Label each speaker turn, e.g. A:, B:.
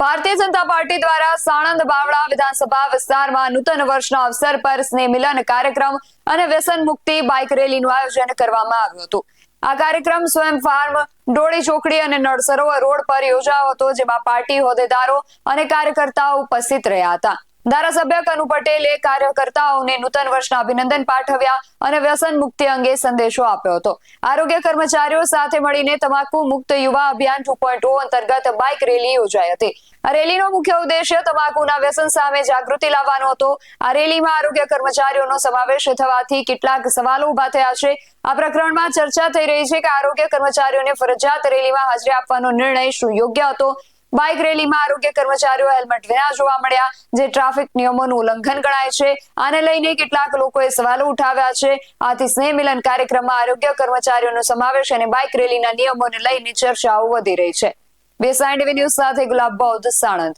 A: Bharatiya Janata party દ્વારા સાણંદ બાવળા વિધાનસભા વિસ્તારમાં નૂતન વર્ષના અવસર પર સ્નેહ મિલન કાર્યક્રમ અને વ્યસન મુક્તિ બાઇક રેલીનું આયોજન કરવામાં આવ્યું હતું. આ કાર્યક્રમ સ્વયં ફાર્મ, ડોળી ચોકડી અને નળસરોવર રોડ પર યોજાયો હતો, જેમાં પાર્ટી હોદ્દેદારો અને કાર્યકર્તાઓ ઉપસ્થિત રહ્યા હતા. ધારાસભ્ય કનુ પટેલે કાર્યકર્તાઓને નૂતન વર્ષના અભિનંદન પાઠવ્યા અને વ્યસન મુક્તિ અંગે સંદેશો આપ્યો હતો. આરોગ્ય કર્મચારીઓ સાથે મળીને તમાકુ મુક્ત યુવા અભિયાન ટુ અંતર્ગત બાઇક રેલી યોજાઈ હતી. આ રેલીનો મુખ્ય ઉદ્દેશ્ય તમાકુના વ્યસન સામે જાગૃતિ લાવવાનો હતો. આ રેલીમાં આરોગ્ય કર્મચારીઓનો સમાવેશ થવાથી કેટલાક સવાલો ઊભા થયા છે. આ પ્રકરણમાં ચર્ચા થઈ રહી છે કે આરોગ્ય કર્મચારીઓને ફરજિયાત રેલીમાં હાજરી આપવાનો નિર્ણય શું યોગ્ય હતો? બાઇક રેલીમાં આરોગ્ય કર્મચારીઓ હેલ્મેટ વિના જોવા મળ્યા, જે ટ્રાફિક નિયમોનું ઉલ્લંઘન ગણાય છે. આને લઈને કેટલાક લોકોએ સવાલો ઉઠાવ્યા છે. આથી સ્નેહ મિલન કાર્યક્રમમાં આરોગ્ય કર્મચારીઓનો સમાવેશ અને બાઇક રેલીના નિયમોને લઈને ચર્ચાઓ વધી રહી છે. બેસાઇન્ડ ન્યૂઝ સાથે ગુલાબ બૌદ્ધ સાણંદ.